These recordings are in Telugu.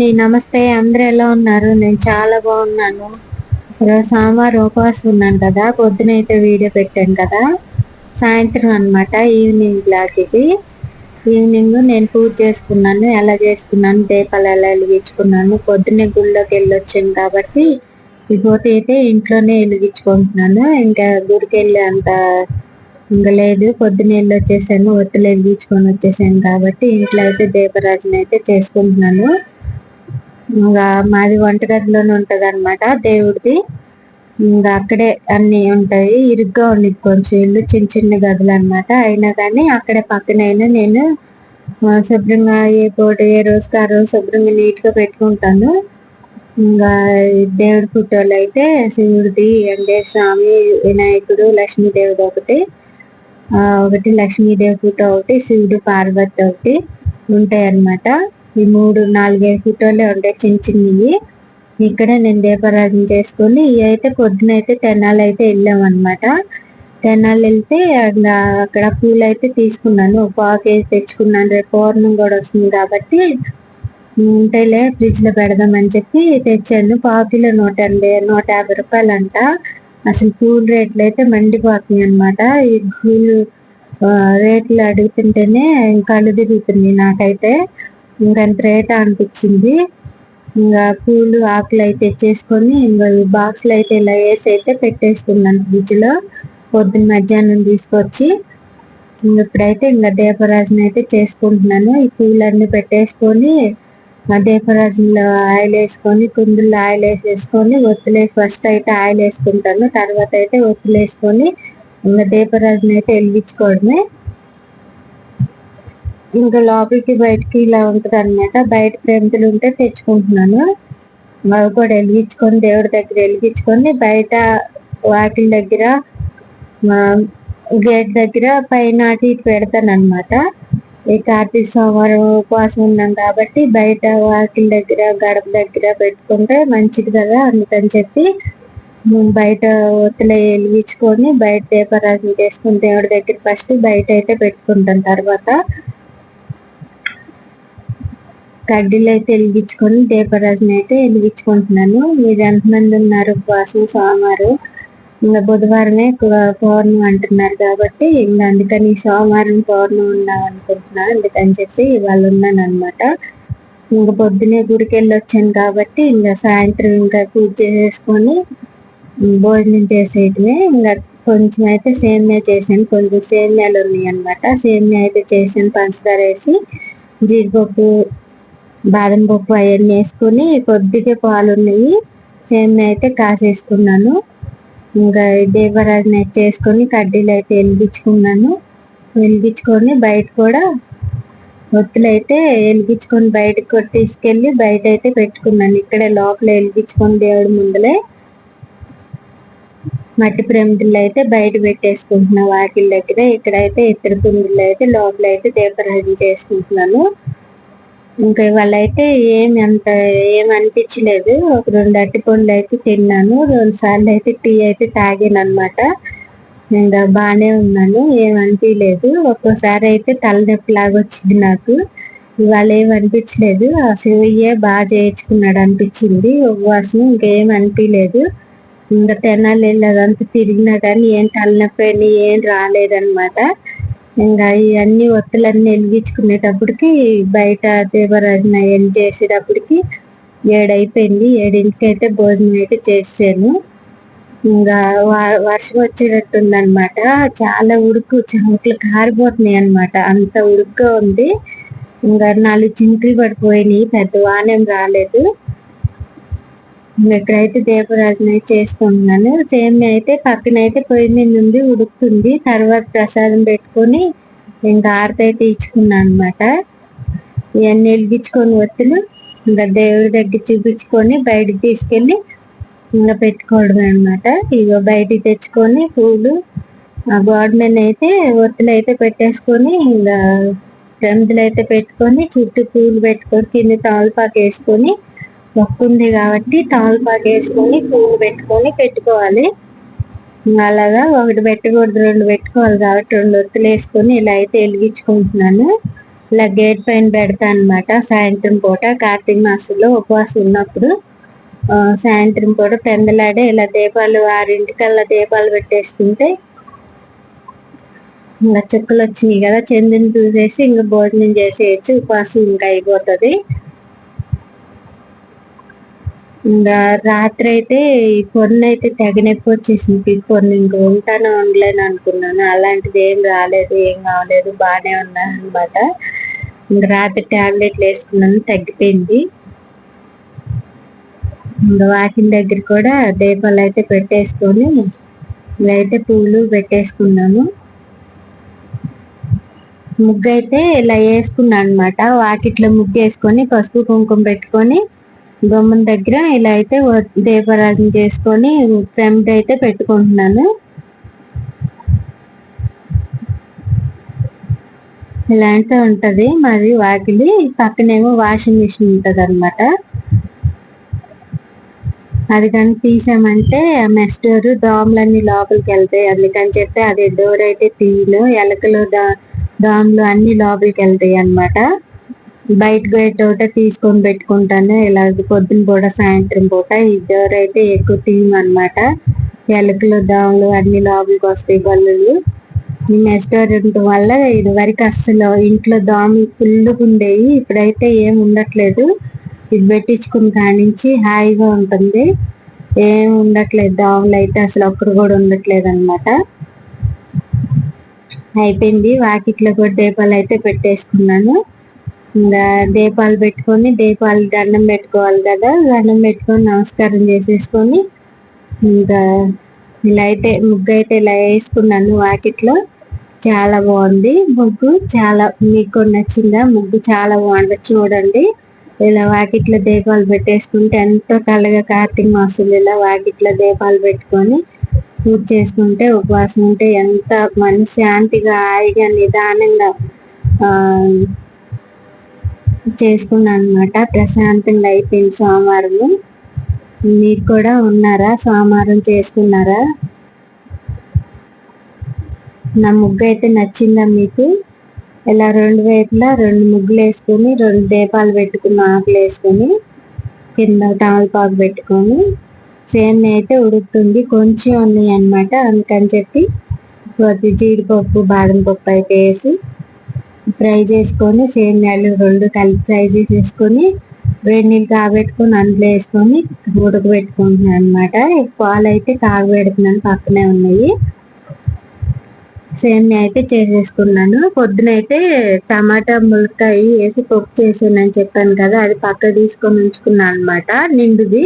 నీ నమస్తే అందరూ ఎలా ఉన్నారు? నేను చాలా బాగున్నాను. సోమవారం ఉపవాసం ఉన్నాను కదా పొద్దునైతే వీడియో పెట్టాను కదా సాయంత్రం అనమాట ఈవినింగ్ బ్లాక్ ఇది. ఈవినింగ్ నేను పూజ చేసుకున్నాను ఎలా చేసుకున్నాను దీపాలు ఎలా వెలిగించుకున్నాను పొద్దున్నే గుళ్ళోకి వెళ్ళొచ్చాను కాబట్టి ఇకపోతే అయితే ఇంట్లోనే వెలిగించుకుంటున్నాను. ఇంకా గుడికి వెళ్ళే అంత ఇంకా లేదు పొద్దున్న వెళ్ళి వచ్చేసాను ఒత్తులు వెలిగించుకొని వచ్చేసాను కాబట్టి ఇంట్లో అయితే దీపరాజన అయితే చేసుకుంటున్నాను. ఇంకా మాది వంటగదిలోనే ఉంటది అనమాట దేవుడిది. ఇంకా అక్కడే అన్ని ఉంటాయి. ఇరుగ్గా ఉండేది కొంచెం ఇల్లు చిన్న చిన్న గదులు అనమాట అయినా కానీ అక్కడే పక్కనైనా నేను శుభ్రంగా ఏ పూట ఏ రోజుకి ఆ రోజు శుభ్రంగా నీట్గా పెట్టుకుంటాను. ఇంకా దేవుడి ఫోటోలు అయితే శివుడిది అంటే స్వామి వినాయకుడు లక్ష్మీదేవుడు ఒకటి. ఒకటి లక్ష్మీదేవి ఫోటో ఒకటి శివుడు పార్వతి ఒకటి ఉంటాయి అన్నమాట ఈ మూడు నాలుగైదు ఫోటోలే ఉంటాయి చిన్న చిన్నవి. ఇక్కడ నేను దీపారాధన చేసుకుని ఇవి అయితే పొద్దున అయితే తెనాలు అయితే వెళ్ళాం అనమాట తెనాలు వెళ్తే అక్కడ పూలు అయితే తీసుకున్నాను. పావు తెచ్చుకున్నాను. రేపు పౌర్ణం కూడా వస్తుంది కాబట్టి ఉంటేలే ఫ్రిడ్జ్లో పెడదామని చెప్పి తెచ్చాను. పావు కిలో నూట ఎనభై నూట యాభై రూపాయలు అంట అసలు పూల రేట్లు అయితే మండిపోతున్నాయి అనమాట ఈ పూలు రేట్లు అడుగుతుంటేనే కళ్ళు తిరుగుతుంది నాకైతే. ఇంకా రేట్ అనిపించింది. ఇంకా పూలు ఆకులు అయితే తెచ్చేసుకొని ఇంకా బాక్స్లు అయితే ఇలా వేసి అయితే పెట్టేసుకున్నాను ఫ్రిడ్జ్లో. పొద్దున్న మధ్యాహ్నం తీసుకొచ్చి ఇప్పుడైతే ఇంకా దీపరాజున అయితే చేసుకుంటున్నాను. ఈ పూలన్నీ పెట్టేసుకొని ఆ దీపరాజులో ఆయిల్ వేసుకొని కుందుల్లో ఆయిల్ వేసేసుకొని ఒత్తులేసి ఫస్ట్ అయితే ఆయిల్ వేసుకుంటాను. తర్వాత అయితే ఒత్తులు వేసుకొని ఇంకా దీపరాజన అయితే వెలిగించుకోవడమే. ఇంకా లోపలికి బయటకి ఇలా ఉంటది అనమాట బయట ప్రేమితులు ఉంటే తెచ్చుకుంటున్నాను. అవి కూడా వెలిగించుకొని దేవుడి దగ్గర వెలిగించుకొని బయట వాకిల దగ్గర గేట్ దగ్గర పైన అటు ఇటు పెడతాను అనమాట ఈ కార్తీక సోమవారం ఉపవాసం ఉన్నాం కాబట్టి బయట వాకిల దగ్గర గడప దగ్గర పెట్టుకుంటే మంచిది కదా అందుకని చెప్పి బయట ఒత్తులు వెలిగించుకొని బయట దీపారాధన చేసుకుని దేవుడి దగ్గర ఫస్ట్ బయట అయితే పెట్టుకుంటాం తర్వాత. కడ్డీలు అయితే వెలిగించుకొని దీపరాజుని అయితే వెలిగించుకుంటున్నాను. మీరు ఎంతమంది ఉన్నారు? ఉపవాసం సోమవారం ఇంకా బుధవారమే పౌర్ణం అంటున్నారు కాబట్టి ఇంకా అందుకని సోమవారం పౌర్ణం ఉన్నాం అనుకుంటున్నాను అందుకని చెప్పి ఇవాళ ఉన్నాను అనమాట ఇంకా పొద్దునే గుడికి వెళ్ళి వచ్చాను కాబట్టి ఇంకా సాయంత్రం ఇంకా పూజ చేసుకొని భోజనం చేసేయటమే. ఇంకా కొంచెం అయితే సేమియా చేశాను. కొంచెం సేమియాలు ఉన్నాయి అనమాట సేమియా అయితే చేశాను. పంచదార వేసి జీడిపప్పు బాదం పప్పు అవన్నీ వేసుకొని కొద్దిగా పాలు ఉన్నాయి సేమ్ అయితే కాసేసుకున్నాను. ఇంకా దేవరాజుని అయితే చేసుకొని కడ్డీలు అయితే వెలిగించుకున్నాను. వెలిగించుకొని బయట కూడా ఒత్తులు అయితే వెలిగించుకొని బయటకు కూడా తీసుకెళ్ళి బయట అయితే పెట్టుకున్నాను. ఇక్కడే లోపల వెలిగించుకొని దేవుడి ముందులే మట్టి ప్రమిదలు అయితే బయట పెట్టేసుకుంటున్నా వాకిల్ దగ్గర ఇక్కడైతే ఇతర కుందులు అయితే లోపల అయితే దీపరాజన చేసుకుంటున్నాను. ఇంకా ఇవాళ అయితే ఏమి అంత ఏం అనిపించలేదు. ఒక రెండు అట్టి పండ్లు అయితే తిన్నాను. రెండు సార్లు అయితే టీ అయితే తాగాను అనమాట ఇంకా బాగానే ఉన్నాను. ఏం అనిపించలేదు. ఒక్కోసారి అయితే తలనొప్పి లాగా వచ్చింది నాకు. ఇవాళ ఏం అనిపించలేదు. ఆ శివయ్యే బాగా చేయించుకున్నాడు అనిపించింది. ఉపవాసం ఇంకేం అనిపించలేదు. ఇంకా తెనాలి వెళ్ళదంతా తిరిగినా కానీ ఏం తలనొప్పి ఏం రాలేదన్నమాట. ఇంకా ఇవన్నీ ఒత్తులన్నీ వెలిగించుకునేటప్పటికి బయట దీపరాజన ఏం చేసేటప్పటికి ఏడైపోయింది. ఏడింటికి అయితే భోజనం అయితే చేసాను ఇంకా వర్షం వచ్చేటట్టుంది అనమాట చాలా ఉడుకు చెమటలు కారిపోతున్నాయి అనమాట అంత ఉడుకుగా ఉంది. ఇంకా నాలుగు చింకులు పడిపోయినాయి. పెద్ద వానేం రాలేదు. ఇక్కడైతే అయితే చేసుకుంటున్నాను. సేమ్ అయితే పక్కన అయితే పొయ్యి మీద నుండి ఉడుకుతుంది. తర్వాత ప్రసాదం పెట్టుకొని ఇంకా ఆరతి అయితే ఇచ్చుకున్నాను అనమాట ఇవన్నీ వెలిగించుకొని వత్తులు ఇంకా దేవుడి దగ్గర చూపించుకొని బయటకు తీసుకెళ్ళి ఇంకా పెట్టుకోవడం అనమాట ఇక బయటికి తెచ్చుకొని పూలు ఆ గోడ మీద అయితే ఒత్తులు అయితే పెట్టేసుకొని ఇంకా గంతులు అయితే పెట్టుకొని చుట్టూ పూలు పెట్టుకొని కింద తాళపాకు వేసుకొని మొక్క ఉంది కాబట్టి తాల్పాటు వేసుకొని పువ్వు పెట్టుకొని పెట్టుకోవాలి. అలాగా ఒకటి పెట్టకూడదు రెండు పెట్టుకోవాలి కాబట్టి రెండు ఒత్తులు వేసుకొని ఇలా అయితే వెలిగించుకుంటున్నాను. ఇలా గేట్ పైన పెడతా అనమాట సాయంత్రం పూట కార్తీక మాసంలో ఉపవాసం ఉన్నప్పుడు సాయంత్రం పూట పెందలాడే ఇలా దీపాలు ఆరింటికల్లా దీపాలు పెట్టేసుకుంటే ఇంకా చుక్కలు వచ్చినాయి కదా చంద్రుని చూసేసి ఇంకా భోజనం చేసేయచ్చు ఉపవాసం ఇంకా అయిపోతుంది. ఇంకా రాత్రి అయితే ఈ పొన్ను అయితే తెగ నొప్పి వచ్చేసింది పొన్ను ఇంక ఉంటాను ఉండలేను అనుకున్నాను. అలాంటిది ఏం రాలేదు ఏం కావలేదు బాగానే ఉన్నాను అనమాట ఇంకా రాత్రి టాబ్లెట్లు వేసుకున్నాను తగ్గిపోయింది. ఇంకా వాకింగ్ దగ్గర కూడా దీపాలు అయితే పెట్టేసుకొని అయితే పూలు పెట్టేసుకున్నాము ముగ్గు అయితే ఇలా వేసుకున్నాను అనమాట వాకిట్లో ముగ్గు వేసుకొని పసుపు కుంకుమ పెట్టుకొని గుమ్మం దగ్గర ఇలా అయితే దీపారాజన చేసుకొని ప్రమిద అయితే పెట్టుకుంటున్నాను. ఇలా అయితే ఉంటది. మరి వాకిలి. పక్కనేమో వాషింగ్ మిషన్ ఉంటది అనమాట అది కానీ తీసామంటే మెస్ డోర్ దోమలన్నీ లోపలికి వెళ్తాయి. అందుకని చెప్పి అది డోర్ అయితే తీయను. ఎలకలు దోమలు అన్ని లోపలికి వెళ్తాయి అనమాట బయట ఒకటే తీసుకొని పెట్టుకుంటాను. ఇలా పొద్దున పూట సాయంత్రం పూట. ఈ అయితే ఎక్కువ తీయం అనమాట ఎలుకలు దోమలు అన్ని లోపలికి వస్తాయి బల్లులు. ఈ రెస్టారెంట్ వల్ల ఇది వరకు అస్సలు ఇంట్లో దోమలు ఫుల్గా ఉండేవి. ఇప్పుడైతే ఏం ఉండట్లేదు. ఇది పెట్టించుకుని కానించి హాయిగా ఉంటుంది. ఏం ఉండట్లేదు. దోమలు అయితే అసలు ఒక్కరు కూడా ఉండట్లేదు అనమాట అయిపోయింది. వాకిట్లో కూడా దీపాలు అయితే పెట్టేసుకున్నాను. దీపాలు పెట్టుకొని దీపాలు దండం పెట్టుకోవాలి కదా. దండం పెట్టుకొని నమస్కారం చేసేసుకొని ఇంకా ఇలా అయితే ముగ్గు అయితే ఇలా వేసుకున్నాను వాకిట్లో. చాలా బాగుంది ముగ్గు. చాలా మీకు నచ్చిందా? ముగ్గు చాలా బాగుంది. చూడండి. ఇలా వాకిట్లో దీపాలు పెట్టేసుకుంటే ఎంతో కలగా కార్తీక మాసంలో ఇలా వాకిట్లో దీపాలు పెట్టుకొని పూజ చేసుకుంటే ఉపవాసం ఉంటే ఎంత మనశ్శాంతిగా హాయిగా నిదానంగా చేసుకున్నాను అనమాట ప్రశాంతంగా అయిపోయింది సోమవారం మీరు కూడా ఉన్నారా? సోమవారం చేసుకున్నారా? నా ముగ్గు అయితే నచ్చిందా మీకు? ఇలా రెండు వైపులా రెండు ముగ్గులు వేసుకొని రెండు దీపాలు పెట్టుకున్న ఆకులు వేసుకొని కింద తమలపాకు పెట్టుకొని సేమ్ అయితే ఉడుకుతుంది. కొంచెం ఉన్నాయి అనమాట అందుకని చెప్పి కొద్ది జీడిపప్పు బాదం పప్పు అయితే వేసి ఫ్రై చేసుకొని సేమ్యాలు రెండు కలిపి ఫ్రై చేసేసుకొని వేడి నీళ్ళు కాబెట్టుకొని అందులో వేసుకొని ఉడకబెట్టుకుంటున్నాను అనమాట పాలు అయితే కాగబెడుతున్నాను పక్కనే ఉన్నాయి. సేమ్యా అయితే చేసేసుకున్నాను. పొద్దునైతే టమాటా ములక్కాయ వేసి పప్పు చేసానని చెప్పాను కదా అది పక్క తీసుకొని ఉంచుకున్నాను అనమాట నిండుది.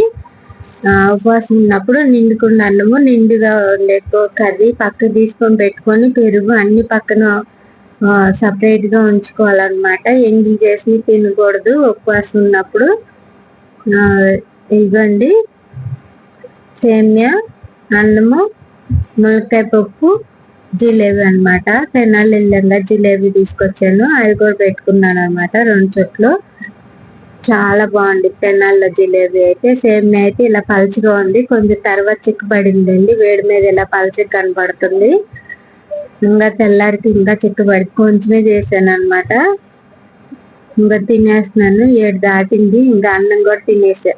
ఉపవాసం ఉన్నప్పుడు నిండుకున్న అన్నము నిండుగా ఉండే కర్రీ పక్క తీసుకొని పెట్టుకొని పెరుగు అన్ని పక్కన సపరేట్గా ఉంచుకోవాలన్నమాట. ఎంగిల్ చేసి తినకూడదు. ఉపవాసం ఉన్నప్పుడు. ఇవ్వండి. సేమ్యా అన్నము మునక్కాయ పప్పు జిలేబీ అనమాట తెనాలి వెళ్ళంగా జిలేబీ తీసుకొచ్చాను. అది కూడా పెట్టుకున్నాను అనమాట రెండు చుట్లు. చాలా బాగుంది తెనాల్లో జిలేబీ అయితే. సేమ్యా అయితే ఇలా పలుచగా ఉంది. కొంచెం తర్వాత చిక్కుపడిందండి వేడి మీద ఇలా పలచగా కనబడుతుంది. ఇంకా తెల్లారికి ఇంకా చిక్కబడి కొంచెమే చేశాను అనమాట ఇంకా తినేస్తున్నాను ఏడు దాటింది ఇంకా అన్నం కూడా తినేసా.